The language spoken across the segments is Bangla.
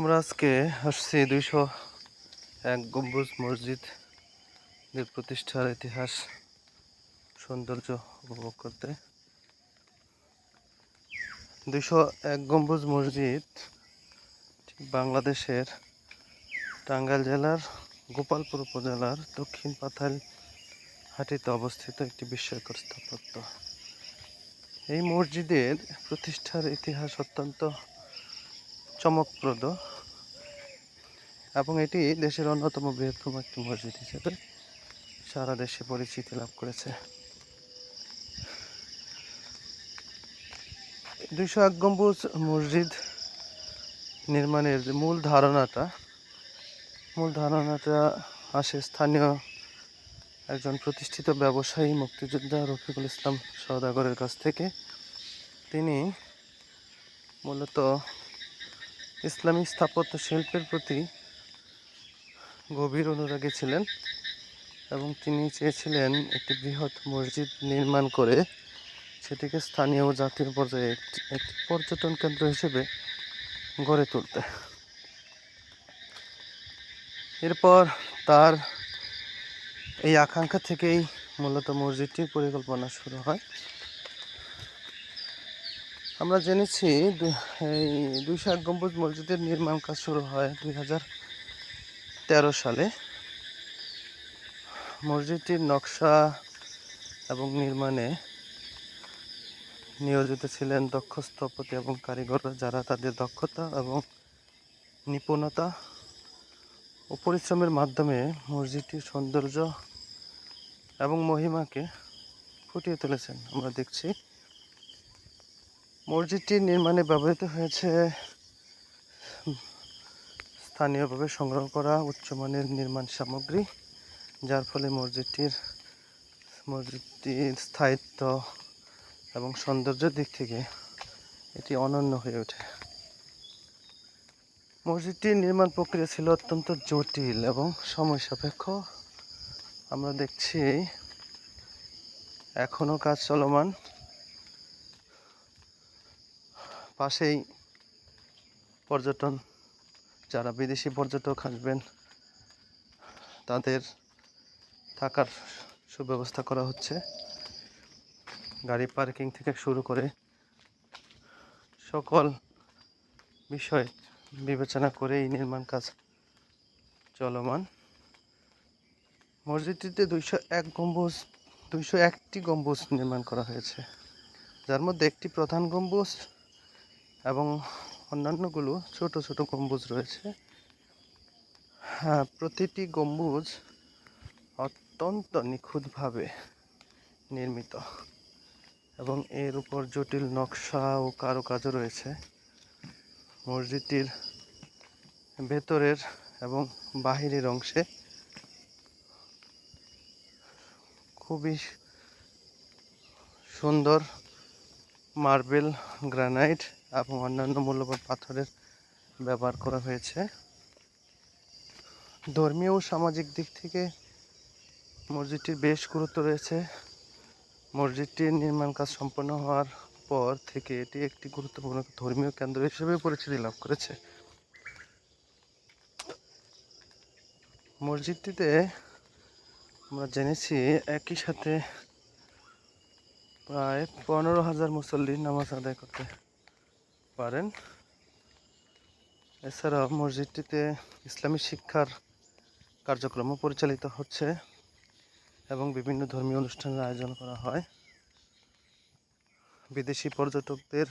আমরা আজকে আসছি দুইশো এক গম্বুজ মসজিদের প্রতিষ্ঠার ইতিহাস, সৌন্দর্য উপভোগ করতে। দুইশো এক গম্বুজ মসজিদ বাংলাদেশের টাঙ্গাইল জেলার গোপালপুর উপজেলার দক্ষিণ পাথাল হাটিতে অবস্থিত একটি বিস্ময়কর স্থাপত্য। এই মসজিদের প্রতিষ্ঠার ইতিহাস অত্যন্ত চমকপ্রদ। এবং এটি দেশের অন্যতম বৃহত্তম একটি মসজিদ হিসেবে সারা দেশে পরিচিতি লাভ করেছে। দুইশো এক গম্বুজ মসজিদ নির্মাণের যে মূল ধারণাটা মূল ধারণাটা আসে স্থানীয় একজন প্রতিষ্ঠিত ব্যবসায়ী মুক্তিযোদ্ধা রফিকুল ইসলাম সওদাগরের কাছ থেকে। তিনি মূলত ইসলামী স্থাপত্য শিল্পের প্রতি গভীর অনুরাগী ছিলেন এবং তিনি চেয়েছিলেন একটি বৃহৎ মসজিদ নির্মাণ করে সেটিকে স্থানীয় ও জাতীয় পর্যায়ে একটি একটি পর্যটন কেন্দ্র হিসেবে গড়ে তুলতে। এরপর তার এই আকাঙ্ক্ষা থেকেই মূলত মসজিদটির পরিকল্পনা শুরু হয়। আমরা জেনেছি এই দুইশো এক গম্বুজ মসজিদের নির্মাণ কাজ শুরু হয় দুই হাজার তেরো সালে। মসজিদটির নকশা এবং নির্মাণে নিয়োজিত ছিলেন দক্ষ স্থপতি এবং কারিগররা যারা তাদের দক্ষতা এবং নিপুণতা ও পরিশ্রমের মাধ্যমে মসজিদটির সৌন্দর্য এবং মহিমাকে ফুটিয়ে তুলেছেন। আমরা দেখছি মসজিদটির নির্মাণে ব্যবহৃত হয়েছে। স্থানীয়ভাবে সংগ্রহ করা উচ্চমানের নির্মাণ সামগ্রী, যার ফলে মসজিদটির মসজিদটির স্থায়িত্ব এবং সৌন্দর্যের দিক থেকে এটি অনন্য হয়ে ওঠে। মসজিদটির নির্মাণ প্রক্রিয়া ছিল অত্যন্ত জটিল এবং সময় সাপেক্ষ। আমরা দেখছি এখনও কাজ চলমান। পাশেই পর্যটন, যারা বিদেশি পর্যটক আসবেন, তাদের থাকার সুব্যবস্থা করা হচ্ছে। গাড়ি পার্কিং থেকে শুরু করে সকল বিষয় বিবেচনা করে এই নির্মাণ কাজ চলমান। মসজিদটিতে দুইশো এক গম্বুজ, দুইশো একটি গম্বুজ নির্মাণ করা হয়েছে। যার মধ্যে একটি প্রধান গম্বুজ এবং অন্যান্যগুলো ছোট ছোট গম্বুজ রয়েছে। হ্যাঁ প্রতিটি গম্বুজ অত্যন্ত নিখুঁতভাবে নির্মিত এবং এর উপর জটিল নকশা ও কারুকাজও রয়েছে। মসজিদটির ভেতরের এবং বাহিরের অংশে খুবই সুন্দর মার্বেল, গ্রানাইট এবং অন্যান্য মূল্যবান পাথরের ব্যবহার করা হয়েছে। ধর্মীয় ও সামাজিক দিক থেকে মসজিদটির বেশ গুরুত্ব রয়েছে। মসজিদটির নির্মাণ কাজ সম্পন্ন হওয়ার পর থেকে এটি একটি গুরুত্বপূর্ণ ধর্মীয় কেন্দ্র হিসেবে পরিচিতি লাভ করেছে। মসজিদটিতে আমরা জেনেছি একই সাথে প্রায় পনেরো হাজার মুসল্লি নামাজ আদায় করতে পারেন। এছাড়াও মসজিদটিতে ইসলামী শিক্ষার কার্যক্রমও পরিচালিত হচ্ছে এবং বিভিন্ন ধর্মীয় অনুষ্ঠানের আয়োজন করা হয়। বিদেশি পর্যটকদের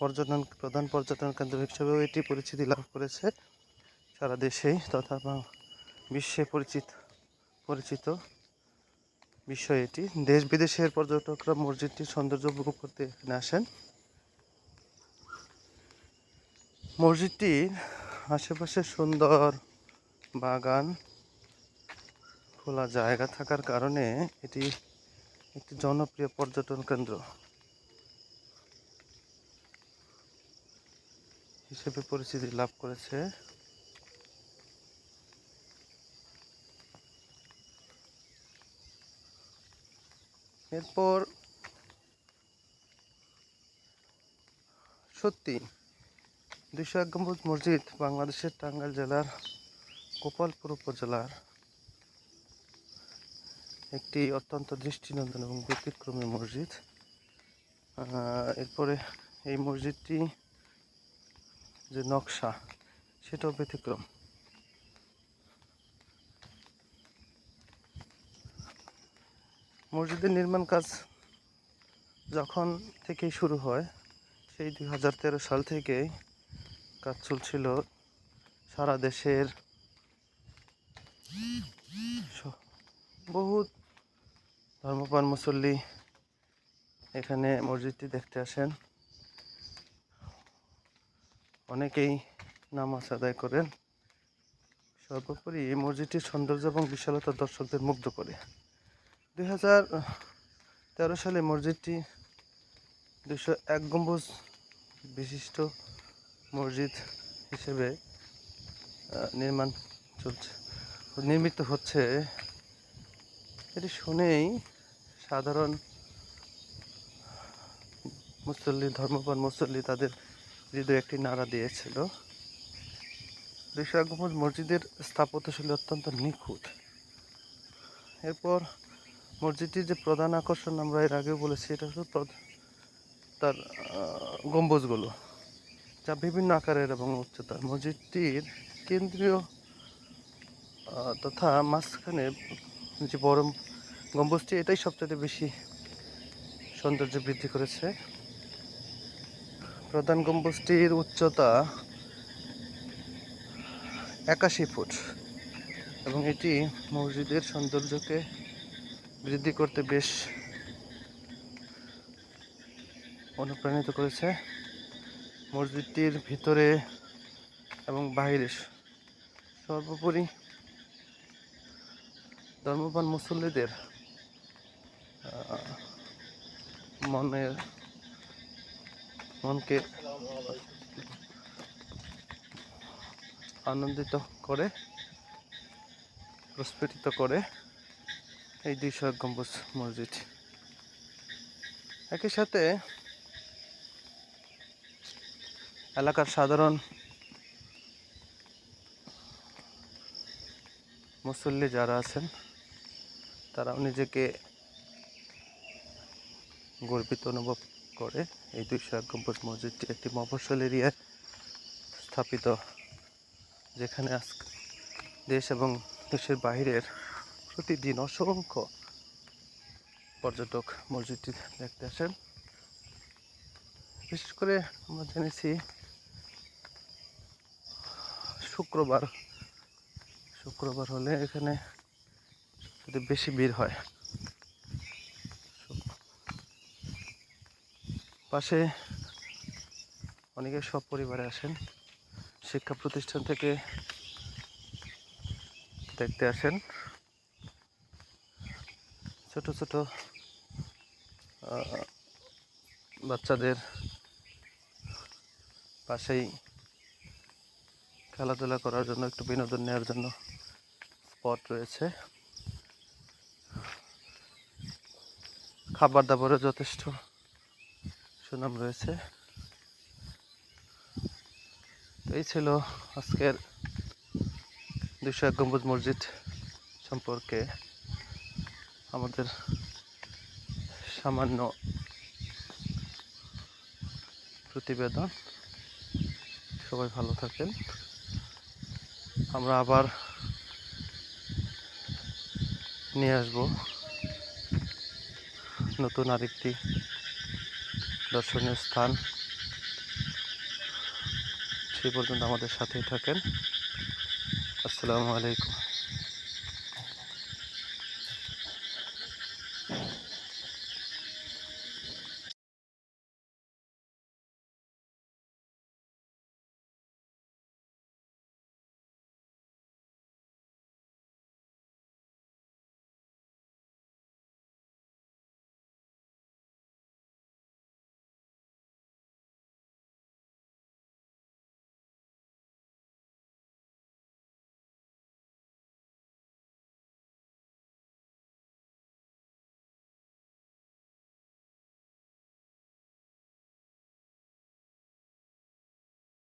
পর্যটন প্রধান পর্যটন কেন্দ্র হিসেবেও এটি পরিচিতি লাভ করেছে সারা দেশেই তথা বিশ্বে পরিচিত পরিচিত। বিষয় এটি। দেশ বিদেশের পর্যটকরা মসজিদটির সৌন্দর্য উপভোগ করতে এখানে আসেন। মসজিদটির আশেপাশে সুন্দর বাগান, খোলা জায়গা থাকার কারণে এটি একটি জনপ্রিয় পর্যটন কেন্দ্র হিসেবে পরিচিতি লাভ করেছে। এরপর সত্যি দুইশো এক গম্বুজ মসজিদ বাংলাদেশের টাঙ্গাইল জেলার গোপালপুর উপজেলার একটি অত্যন্ত দৃষ্টিনন্দন এবং ব্যতিক্রমী মসজিদ। এরপরে এই মসজিদটি যে নকশা, সেটাও ব্যতিক্রম। মসজিদের নির্মাণ কাজ যখন থেকেই শুরু হয়, সেই দুই হাজার তেরো সাল থেকেই কাজ চলছিল সারা দেশের বহুত ধর্মপ্রাণ মুসল্লি এখানে মসজিদটি দেখতে আসেন। অনেকেই নামাজ আদায় করেন। সর্বোপরি এই মসজিদটির সৌন্দর্য এবং বিশালতা দর্শকদের মুগ্ধ করে। তেরো সালে মসজিদটি দুশো এক গম্বুজ বিশিষ্ট মসজিদ হিসেবে নির্মাণ চলছে নির্মিত হচ্ছে। এটি শুনেই সাধারণ মুসল্লি ধর্মপান মুসল্লি তাদের হৃদয়ে একটি নাড়া দিয়েছিল। দুশো এক গম্বুজ মসজিদের স্থাপত্যশৈলী অত্যন্ত নিখুঁত। এরপর মসজিদটির যে প্রধান আকর্ষণ আমরা এর আগেও বলেছি, এটা হলো তার গম্বুজগুলো, যা বিভিন্ন আকারের এবং উচ্চতার। মসজিদটির কেন্দ্রীয় তথা মাঝখানে যে বড় গম্বুজটি, এটাই সবচেয়ে বেশি সৌন্দর্য বৃদ্ধি করেছে। প্রধান গম্বুজটির উচ্চতা একাশি ফুট এবং এটি মসজিদের সৌন্দর্যকে বৃদ্ধি করতে বেশ অনুপ্রাণিত করেছে মসজিদটির ভিতরে এবং বাইরে সর্বোপরি ধর্মপান মুসল্লিদের মনের মনকে আনন্দিত করে, প্রস্ফুটিত করে। এই দুইশো এক গম্বুজ মসজিদ। একই সাথে এলাকার সাধারণ মুসল্লি যারা আছেন, তারাও নিজেকে গর্বিত অনুভব করে এই দুইশো এক গম্বুজ মসজিদটি একটি মফস্বল এরিয়ায় স্থাপিত, যেখানে আজ দেশ এবং দেশের বাইরের প্রতিদিন অসংখ্য পর্যটক মসজিদটি দেখতে আসেন। বিশেষ করে আমরা জেনেছি শুক্রবার। শুক্রবার হলে এখানে যদি বেশি ভিড় হয়, পাশে অনেকে সব পরিবারে আসেন, শিক্ষা প্রতিষ্ঠান থেকে দেখতে আসেন। ছোট ছোট বাচ্চাদের পাশেই খেলাধুলা করার জন্য, একটু বিনোদন নেওয়ার জন্য স্পট রয়েছে। খাবার দাবারও যথেষ্ট সুনাম রয়েছে। এই ছিল আজকের দুশো এক গম্বুজ মসজিদ সম্পর্কে। আমাদের সামান্য প্রতিবেদন। সবাই ভালো থাকেন। আমরা আবার নিয়ে আসব নতুন আরেকটি দর্শনীয় স্থান। সেই পর্যন্ত আমাদের সাথেই থাকেন। আসসালামু আলাইকুম।